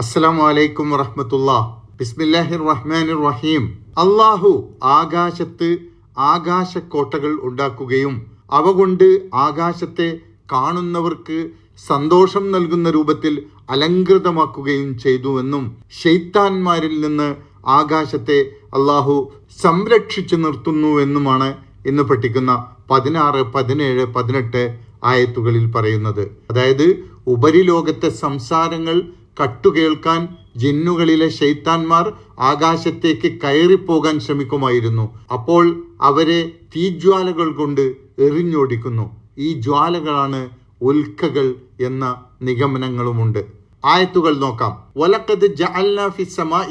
അസ്സലാമു അലൈക്കും വറഹമത്തുള്ള. ബിസ്മില്ലാഹിർ റഹ്മാനിർ റഹീം അള്ളാഹു ആകാശത്ത് ആകാശക്കോട്ടകൾ ഉണ്ടാക്കുകയും അവ കൊണ്ട് ആകാശത്തെ കാണുന്നവർക്ക് സന്തോഷം നൽകുന്ന രൂപത്തിൽ അലങ്കൃതമാക്കുകയും ചെയ്തുവെന്നും ഷെയ്ത്താന്മാരിൽ നിന്ന് ആകാശത്തെ അള്ളാഹു സംരക്ഷിച്ചു നിർത്തുന്നുവെന്നുമാണ് ഇന്ന് പഠിക്കുന്ന പതിനാറ് പതിനേഴ് പതിനെട്ട് ആയത്തുകളിൽ പറയുന്നത്. അതായത് ഉപരിലോകത്തെ സംസാരങ്ങൾ കട്ടുകേൾക്കാൻ ജിന്നുകളിലെ ശൈത്താന്മാർ ആകാശത്തേക്ക് കയറിപ്പോകാൻ ശ്രമിക്കുമായിരുന്നു. അപ്പോൾ അവരെ തീജ്വാലകൾ കൊണ്ട് എറിഞ്ഞോടിക്കുന്നു. ഈ ജ്വാലകളാണ് ഉൽക്കകൾ എന്ന നിഗമനങ്ങളുമുണ്ട്. ആയത്തുകൾ നോക്കാം. വലക്കത്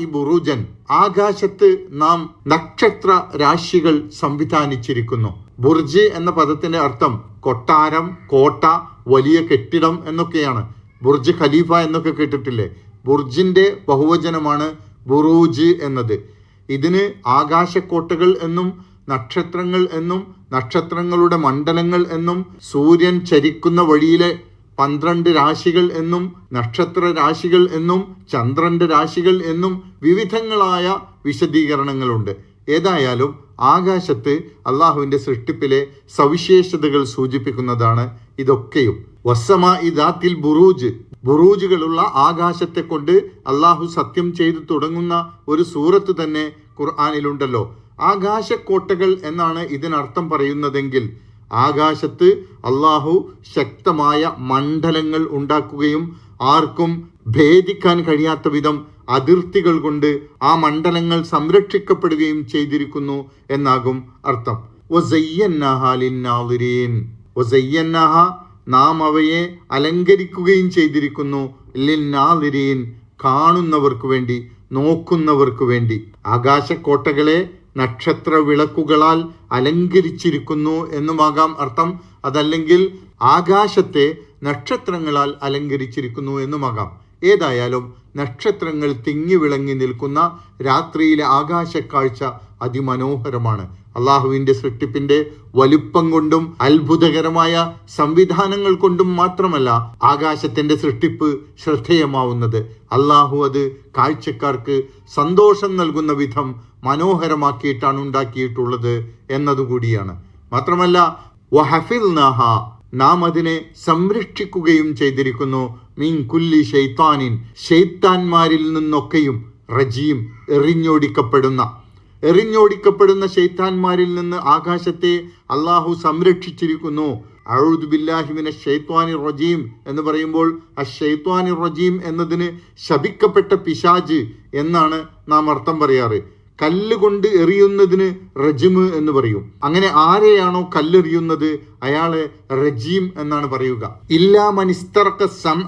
ബുറൂജൻ. ആകാശത്ത് നാം നക്ഷത്ര രാശികൾ സംവിധാനിച്ചിരിക്കുന്നു. ബുർജ് എന്ന പദത്തിന്റെ അർത്ഥം കൊട്ടാരം കോട്ട വലിയ കെട്ടിടം എന്നൊക്കെയാണ്. ബുർജ് ഖലീഫ എന്നൊക്കെ കേട്ടിട്ടില്ലേ? ബുർജിന്റെ ബഹുവചനമാണ് ബുറൂജ് എന്നത്. ഇതിന് ആകാശക്കോട്ടകൾ എന്നും നക്ഷത്രങ്ങൾ എന്നും നക്ഷത്രങ്ങളുടെ മണ്ഡലങ്ങൾ എന്നും സൂര്യൻ ചരിക്കുന്ന വഴിയിലെ പന്ത്രണ്ട് രാശികൾ എന്നും നക്ഷത്ര രാശികൾ എന്നും ചന്ദ്രന്റെ രാശികൾ എന്നും വിവിധങ്ങളായ വിശദീകരണങ്ങളുണ്ട്. ഏതായാലും ആകാശത്ത് അള്ളാഹുവിന്റെ സൃഷ്ടിപ്പിലെ സവിശേഷതകൾ സൂചിപ്പിക്കുന്നതാണ് ഇതൊക്കെയും. വസ്സമ ഇദാത്തിൽ ബുറൂജ്. ബുറൂജുകളുള്ള ആകാശത്തെ കൊണ്ട് അള്ളാഹു സത്യം ചെയ്തു തുടങ്ങുന്ന ഒരു സൂറത്ത് തന്നെ ഖുർആാനിലുണ്ടല്ലോ. ആകാശക്കോട്ടകൾ എന്നാണ് ഇതിനർത്ഥം പറയുന്നതെങ്കിൽ ആകാശത്ത് അള്ളാഹു ശക്തമായ മണ്ഡലങ്ങൾ ഉണ്ടാക്കുകയും ആർക്കും ഭേദിക്കാൻ കഴിയാത്ത വിധം അതിർത്തികൾ കൊണ്ട് ആ മണ്ഡലങ്ങൾ സംരക്ഷിക്കപ്പെടുകയും ചെയ്തിരിക്കുന്നു എന്നാകും അർത്ഥം. നാം അവയെ അലങ്കരിക്കുകയും ചെയ്തിരിക്കുന്നു. ലിന്നാളിരീൻ കാണുന്നവർക്ക് വേണ്ടി നോക്കുന്നവർക്ക് വേണ്ടി. ആകാശക്കോട്ടകളെ നക്ഷത്ര വിളക്കുകളാൽ അലങ്കരിച്ചിരിക്കുന്നു എന്നുമാകാം അർത്ഥം. അതല്ലെങ്കിൽ ആകാശത്തെ നക്ഷത്രങ്ങളാൽ അലങ്കരിച്ചിരിക്കുന്നു എന്നുമാകാം. ഏതായാലും നക്ഷത്രങ്ങൾ തിങ്ങി വിളങ്ങി നിൽക്കുന്ന രാത്രിയിലെ ആകാശക്കാഴ്ച അതിമനോഹരമാണ്. അള്ളാഹുവിന്റെ സൃഷ്ടിപ്പിന്റെ വലുപ്പം കൊണ്ടും അത്ഭുതകരമായ സംവിധാനങ്ങൾ കൊണ്ടും മാത്രമല്ല ആകാശത്തിന്റെ സൃഷ്ടിപ്പ് ശ്രദ്ധേയമാവുന്നത്. അള്ളാഹു അത് കാഴ്ചക്കാർക്ക് സന്തോഷം നൽകുന്ന വിധം മനോഹരമാക്കിയിട്ടാണ് ഉണ്ടാക്കിയിട്ടുള്ളത് എന്നതുകൂടിയാണ്. മാത്രമല്ല വഹഫിൽ നാഹ നാം അതിനെ സംരക്ഷിക്കുകയും ചെയ്തിരിക്കുന്നു. മീൻ കുല്ലി ഷെയ്ത്താനിൻ ഷെയ്ത്താന്മാരിൽ നിന്നൊക്കെയും റജീം എറിഞ്ഞോടിക്കപ്പെടുന്ന എറിഞ്ഞോടിക്കപ്പെടുന്ന ഷെയ്ത്താന്മാരിൽ നിന്ന് ആകാശത്തെ അള്ളാഹു സംരക്ഷിച്ചിരിക്കുന്നു. അഴുദ് ബില്ലാഹിമിനെ ഷെയ്ത്വാനി റജീം എന്ന് പറയുമ്പോൾ ആ ഷെയ്ത്വാനി റജീം എന്നതിന് ശപിക്കപ്പെട്ട പിശാജ് എന്നാണ് നാം അർത്ഥം പറയാറ്. കല്ല് കൊണ്ട് എറിയുന്നതിന് റജിമ് എന്ന് പറയും. അങ്ങനെ ആരെയാണോ കല്ലെറിയുന്നത്? അയാളെ റജീം എന്നാണ് പറയുക. ഇല്ലാ മനിസ്തർക്ക് സം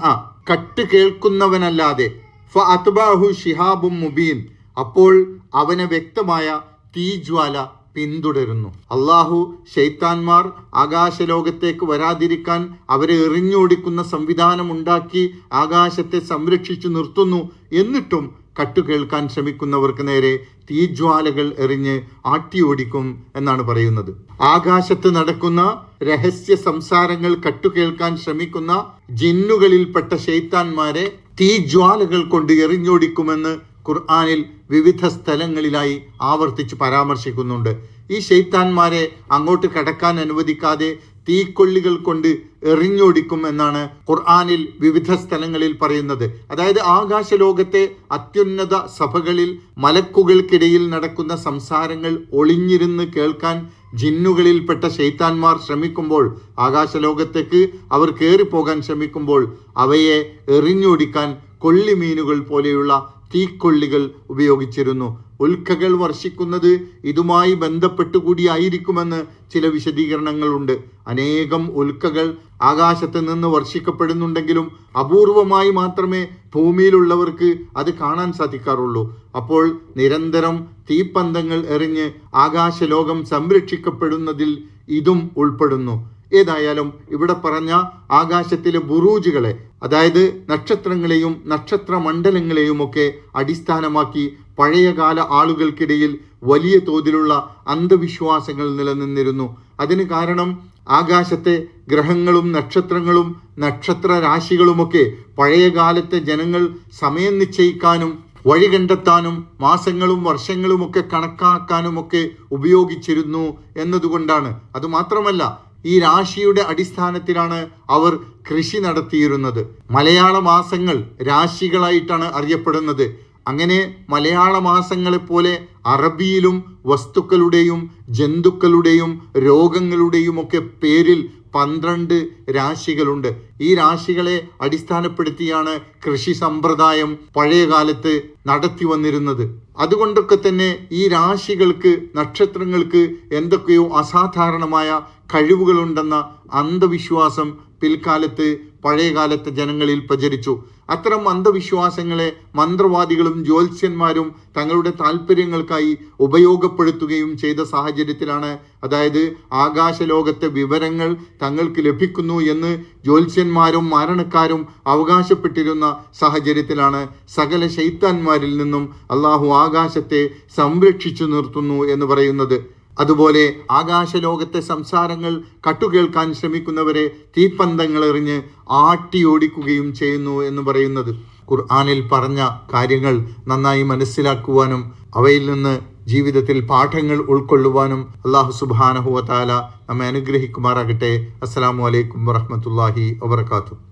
കട്ട് കേൾക്കുന്നവനല്ലാതെ. ഫ അത്ബാഹു മുബീൻ. അപ്പോൾ അവനെ വ്യക്തമായ തീജ്വാല പിന്തുടരുന്നു. അള്ളാഹു ഷെയ്ത്താൻമാർ ആകാശലോകത്തേക്ക് വരാതിരിക്കാൻ അവരെ എറിഞ്ഞോടിക്കുന്ന സംവിധാനം ഉണ്ടാക്കി ആകാശത്തെ സംരക്ഷിച്ചു നിർത്തുന്നു. എന്നിട്ടും കട്ടുകേൾക്കാൻ ശ്രമിക്കുന്നവർക്ക് നേരെ തീജ്വാലകൾ എറിഞ്ഞ് ആട്ടിയോടിക്കും എന്നാണ് പറയുന്നത്. ആകാശത്ത് നടക്കുന്ന രഹസ്യ സംസാരങ്ങൾ കട്ടുകേൾക്കാൻ ശ്രമിക്കുന്ന ജിന്നുകളിൽപ്പെട്ട ഷെയ്ത്താന്മാരെ തീജ്വാലകൾ കൊണ്ട് എറിഞ്ഞോടിക്കുമെന്ന് ഖുർആാനിൽ വിവിധ സ്ഥലങ്ങളിലായി ആവർത്തിച്ച് പരാമർശിക്കുന്നുണ്ട്. ഈ ഷെയ്ത്താന്മാരെ അങ്ങോട്ട് കടക്കാൻ അനുവദിക്കാതെ തീക്കൊള്ളികൾ കൊണ്ട് എറിഞ്ഞൊടിക്കും എന്നാണ് ഖുർആാനിൽ വിവിധ സ്ഥലങ്ങളിൽ പറയുന്നത്. അതായത് ആകാശലോകത്തെ അത്യുന്നത സഭകളിൽ മലക്കുകൾക്കിടയിൽ നടക്കുന്ന സംസാരങ്ങൾ ഒളിഞ്ഞിരുന്ന് കേൾക്കാൻ ജിന്നുകളിൽപ്പെട്ട ശൈത്താന്മാർ ശ്രമിക്കുമ്പോൾ ആകാശലോകത്തേക്ക് അവർ കയറിപ്പോകാൻ ശ്രമിക്കുമ്പോൾ അവയെ എറിഞ്ഞൊടിക്കാൻ കൊള്ളിമീനുകൾ പോലെയുള്ള തീക്കൊള്ളികൾ ഉപയോഗിച്ചിരുന്നു. ഉൽക്കകൾ വർഷിക്കുന്നത് ഇതുമായി ബന്ധപ്പെട്ടുകൂടിയായിരിക്കുമെന്ന് ചില വിശദീകരണങ്ങളുണ്ട്. അനേകം ഉൽക്കകൾ ആകാശത്ത് നിന്ന് വർഷിക്കപ്പെടുന്നുണ്ടെങ്കിലും അപൂർവമായി മാത്രമേ ഭൂമിയിലുള്ളവർക്ക് അത് കാണാൻ സാധിക്കാറുള്ളൂ. അപ്പോൾ നിരന്തരം തീപ്പന്തങ്ങൾ എറിഞ്ഞ് ആകാശലോകം സംരക്ഷിക്കപ്പെടുന്നതിൽ ഇതും ഉൾപ്പെടുന്നു. ഏതായാലും ഇവിടെ പറഞ്ഞ ആകാശത്തിലെ ബുറൂജുകളെ അതായത് നക്ഷത്രങ്ങളെയും നക്ഷത്ര മണ്ഡലങ്ങളെയും ഒക്കെ അടിസ്ഥാനമാക്കി പഴയകാല ആളുകൾക്കിടയിൽ വലിയ തോതിലുള്ള അന്ധവിശ്വാസങ്ങൾ നിലനിന്നിരുന്നു. അതിന് കാരണം ആകാശത്തെ ഗ്രഹങ്ങളും നക്ഷത്രങ്ങളും നക്ഷത്ര രാശികളുമൊക്കെ പഴയകാലത്തെ ജനങ്ങൾ സമയം നിശ്ചയിക്കാനും വഴി കണ്ടെത്താനും മാസങ്ങളും വർഷങ്ങളുമൊക്കെ കണക്കാക്കാനുമൊക്കെ ഉപയോഗിച്ചിരുന്നു എന്നതുകൊണ്ടാണ്. അതുമാത്രമല്ല ഈ രാശിയുടെ അടിസ്ഥാനത്തിലാണ് അവർ കൃഷി നടത്തിയിരുന്നത്. മലയാള മാസങ്ങൾ രാശികളായിട്ടാണ് അറിയപ്പെടുന്നത്. അങ്ങനെ മലയാള മാസങ്ങളെപ്പോലെ അറബിയിലും വസ്തുക്കളുടെയും ജന്തുക്കളുടെയും രോഗങ്ങളുടെയും ഒക്കെ പേരിൽ പന്ത്രണ്ട് രാശികളുണ്ട്. ഈ രാശികളെ അടിസ്ഥാനപ്പെടുത്തിയാണ് കൃഷി സമ്പ്രദായം പഴയ കാലത്ത് നടത്തി വന്നിരുന്നത്. അതുകൊണ്ടൊക്കെ തന്നെ ഈ രാശികൾക്ക് നക്ഷത്രങ്ങൾക്ക് എന്തൊക്കെയോ അസാധാരണമായ കഴിവുകളുണ്ടെന്ന അന്ധവിശ്വാസം പിൽക്കാലത്ത് പഴയകാലത്തെ ജനങ്ങളിൽ പ്രചരിച്ചു. അത്തരം അന്ധവിശ്വാസങ്ങളെ മന്ത്രവാദികളും ജ്യോത്സ്യന്മാരും തങ്ങളുടെ താല്പര്യങ്ങൾക്കായി ഉപയോഗപ്പെടുത്തുകയും ചെയ്ത സാഹചര്യത്തിലാണ്. അതായത് ആകാശലോകത്തെ വിവരങ്ങൾ തങ്ങൾക്ക് ലഭിക്കുന്നു എന്ന് ജ്യോത്സ്യന്മാരും മരണക്കാരും അവകാശപ്പെട്ടിരുന്ന സാഹചര്യത്തിലാണ് സകല ശൈത്താന്മാരിൽ നിന്നും അള്ളാഹു ആകാശത്തെ സംരക്ഷിച്ചു നിർത്തുന്നു എന്ന് പറയുന്നത്. അതുപോലെ ആകാശലോകത്തെ സംസാരങ്ങൾ കട്ടുകേൾക്കാൻ ശ്രമിക്കുന്നവരെ തീപ്പന്തങ്ങൾ എറിഞ്ഞ് ആട്ടിയോടിക്കുകയും ചെയ്യുന്നു എന്ന് പറയുന്നത്. ഖുർആാനിൽ പറഞ്ഞ കാര്യങ്ങൾ നന്നായി മനസ്സിലാക്കുവാനും അവയിൽ നിന്ന് ജീവിതത്തിൽ പാഠങ്ങൾ ഉൾക്കൊള്ളുവാനും അള്ളാഹു സുബാനഹുവ താല നമ്മെ അനുഗ്രഹിക്കുമാറാകട്ടെ. അസ്സാം വലൈക്കും വറഹമത്തല്ലാഹി വബർക്കാത്തു